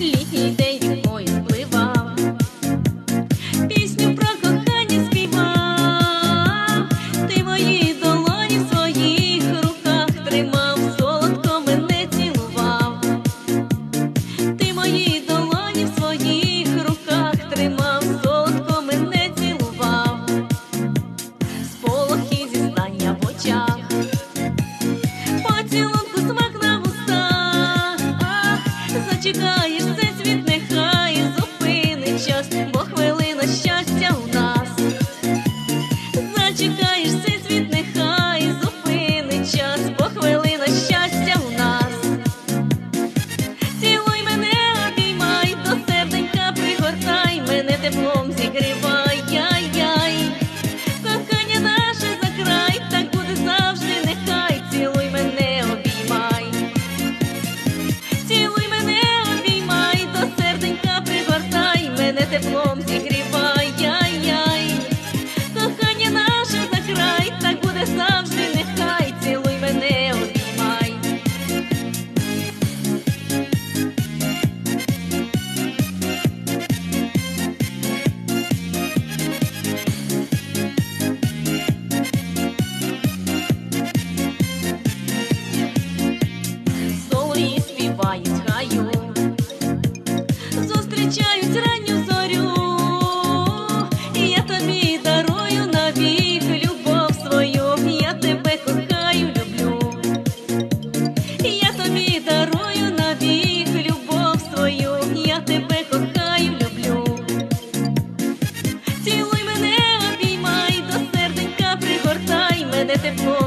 літній день вікною впливав, пісню про кохання співав, ти мої долоні в своїх руках тримав, солодко мене цілував, ти мої долоні в своїх руках тримав, солодко мене цілував, сполохи зізнання в. Поцілунку 这个也是 зустрічаюсь ранню зорю, і я тобі дарую навік любов свою, я тебе кохаю, люблю, і я тобі дарую навік любов свою, я тебе кохаю, люблю. Цілуй мене, обіймай, до серденька пригортай мене тепло.